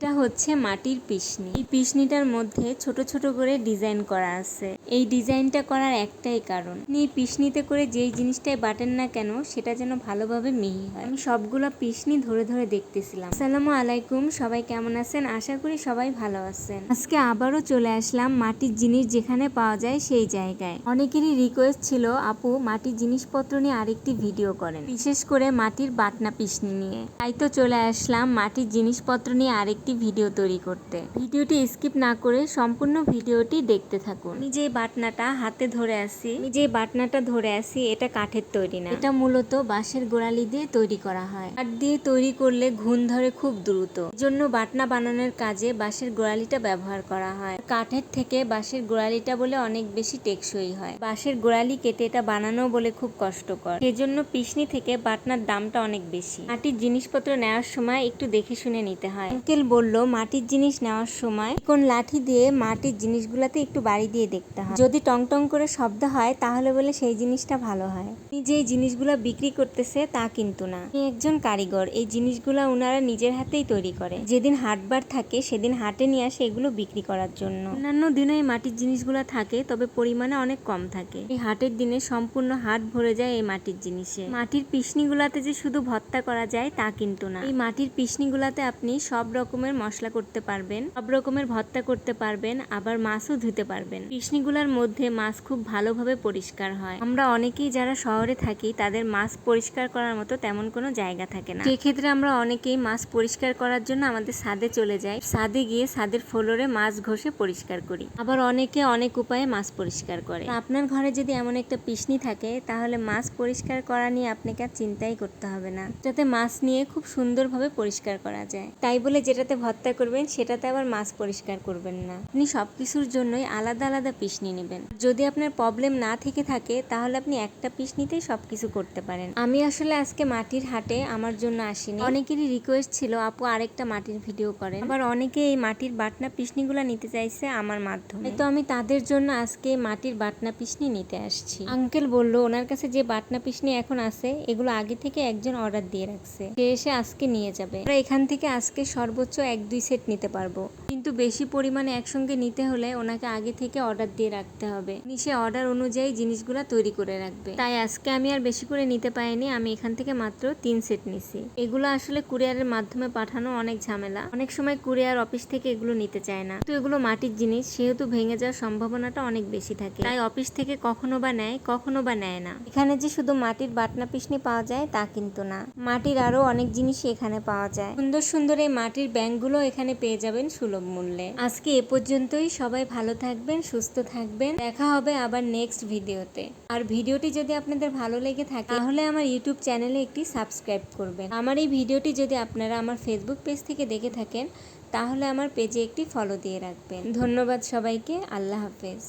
এটা হচ্ছে মাটির পিসনি। এই পিসনিটার মধ্যে ছোট ছোট করে ডিজাইন করা আছে। এই ডিজাইনটা করার একটাই কারণ। এই পিসনিতে করে যেই জিনিসটাই বাটেন না কেন, সেটা যেন ভালোভাবে মিহি হয়। আমি সবগুলো পিসনি ধরে ধরে দেখতেছিলাম। আসসালামু আলাইকুম, সবাই কেমন আছেন? আশা করি সবাই ভালো আছেন। আজকে আবারও চলে আসলাম মাটির জিনিস যেখানে পাওয়া যায় সেই জায়গায়। অনেকেরই রিকোয়েস্ট ছিল, আপু, মাটির জিনিসপত্র নিয়ে আরেকটি ভিডিও করেন। বিশেষ করে মাটির বাটনা পিসনি নিয়ে। তাই তো চলে আসলাম মাটির জিনিসপত্র নিয়ে আরেকটি ভিডিও তৈরি করতে। ভিডিওটি স্কিপ না করে সম্পূর্ণ ভিডিওটি দেখতে থাকুন। আমি যে বাটনাটা হাতে ধরে আসি আমি যে বাটনাটা ধরে আসি এটা কাঠের তৈরি না। এটা মূলত বাঁশের গোড়ালি দিয়ে তৈরি করা হয়। কাঠ দিয়ে তৈরি করলে ঘুণ ধরে খুব দ্রুত। জন্য বাটনা বানানোর কাজে বাঁশের গোড়ালিটা ব্যবহার করা হয়। কাঠের থেকে বাঁশের গোড়ালিটা বলে অনেক বেশি টেকসই হয়। বাঁশের গোড়ালি কেটে এটা বানানো বলে খুব কষ্টকর। সেজন্য পিসনি থেকে বাটনার দামটা অনেক বেশি। মাটির জিনিসপত্র নেওয়ার সময় একটু দেখে শুনে নিতে হয়। আঙ্কেল বলল, মাটির জিনিস নেওয়ার সময় কোন লাঠি দিয়ে মাটির জিনিসগুলোতে একটু বাড়ি দিয়ে দেখতে হয়। যদি টং টং করে শব্দ হয়, তাহলে বলে সেই জিনিসটা ভালো হয়। যে জিনিসগুলো বিক্রি করতেছে, তা কিন্তু না। একজন কারিগর। এই জিনিসগুলো ওনারা নিজের হাতেই তৈরি করে। যেদিন হাটবার থাকে, সেদিন হাটে নিয়ে আসে এগুলো বিক্রি করার জন্য। অন্যান্য দিনে এই মাটির জিনিসগুলো থাকে, তবে পরিমাণে অনেক কম থাকে। এই হাটের দিনে সম্পূর্ণ হাট ভরে যায় এই মাটির জিনিসে। মাটির পিসনিগুলাতে যে শুধু ভর্তা করা যায়, তা কিন্তু না। এই মাটির পিসনিগুলাতে আপনি সব রকমের মশলা করতে পারবেন, সব রকমের ভর্তা করতে পারবেন, আবার মাছও ধুতে পারবেন। পিসনিগুলার মধ্যে মাছ খুব ভালোভাবে পরিষ্কার হয়। আমরা অনেকেই যারা শহরে থাকি, তাদের মাছ পরিষ্কার করার মতো তেমন কোনো জায়গা থাকে না। সেক্ষেত্রে আমরা অনেকেই মাছ পরিষ্কার করার জন্য আমাদের ছাদে চলে যাই। ছাদে গিয়ে ছাদের ফ্লোরে মাছ ঘষে পরিষ্কার করি। আবার অনেকে অনেক উপায়ে মাছ পরিষ্কার করে। আপনার ঘরে যদি এমন একটা পিসনি থাকে, তাহলে মাছ পরিষ্কার করা নিয়ে আপনাকে আর চিন্তাই করতে হবে না। যাতে মাছ নিয়ে খুব সুন্দরভাবে পরিষ্কার করা যায়। তাই বলে যেটাতে ভর্তা করবেন, সেটাতে আবার মাছ পরিষ্কার করবেন না। আপনি সবকিছুর জন্যই আলাদা আলাদা পিসনি নেবেন। যদি আপনার প্রবলেম না থেকে থাকে, তাহলে আপনি একটা পিসনিতেই সবকিছু করতে পারেন। আমি আসলে আজকে মাটির হাটে আমার জন্য আসিনি। অনেকেরই রিকোয়েস্ট ছিল, আপু, আরেকটা মাটির ভিডিও করেন। আবার অনেকে এই মাটির বাটনা পিসনিগুলো নিতে চাইছে আমার মাধ্যমে। তো আমি তাদের জন্য আজকে মাটির বাটনা পিসনি নিতে আসছি। আঙ্কেল বলল, ওনার কাছে যে বাটনা পিসনি এখন আছে, এগুলো আগে থেকে একজন অর্ডার দিয়ে রাখছে। সে এসে আজকে নিয়ে যাবে। এখান থেকে আজকে সর্বোচ্চ এক দুই সেট নিতে পারব। কিন্তু বেশি পরিমাণে একসঙ্গে নিতে হলে ওনাকে আগে থেকে অর্ডার দিয়ে রাখতে হবে। উনি সে অর্ডার অনুযায়ী জিনিসগুলো তৈরি করে রাখবে। তাই আজকে আমি আর বেশি করে নিতে পারিনি, আমি এখান থেকে মাত্র তিন সেট নিছি। এগুলো আসলে কুরিয়ারের মাধ্যমে পাঠানো অনেক ঝামেলা। অনেক সময় কুরিয়ার অফিস থেকে এগুলো নিতে চায় না। তো এগুলো মাটির জিনিস, সেহেতু ভেঙে যাওয়ার সম্ভাবনাটা অনেক বেশি থাকে। তাই অফিস থেকে কখনো বা নেয়, কখনো বা নেয় না। এখানে যে শুধু মাটির বাটনা পিসনি পাওয়া যায়, তা কিন্তু না। মাটির আরও অনেক জিনিসই এখানে পাওয়া যায়। সুন্দর সুন্দর এই মাটির ব্যাংকগুলো এখানে পেয়ে যাবেন সুলভ মূল্যে। আজকে এ পর্যন্তই। সবাই ভালো থাকবেন, সুস্থ থাকবেন। দেখা হবে আবার নেক্সট ভিডিওতে আর ভিডিওটি যদি আপনাদের ভালো লেগে থাকে, তাহলে আমার ইউটিউব চ্যানেলে একটি সাবস্ক্রাইব করবেন। আমার এই ভিডিওটি যদি আপনারা আমার ফেসবুক পেজ থেকে দেখে থাকেন, তাহলে আমার পেজে একটি ফলো দিয়ে রাখবেন। ধন্যবাদ সবাইকে। আল্লাহ হাফেজ।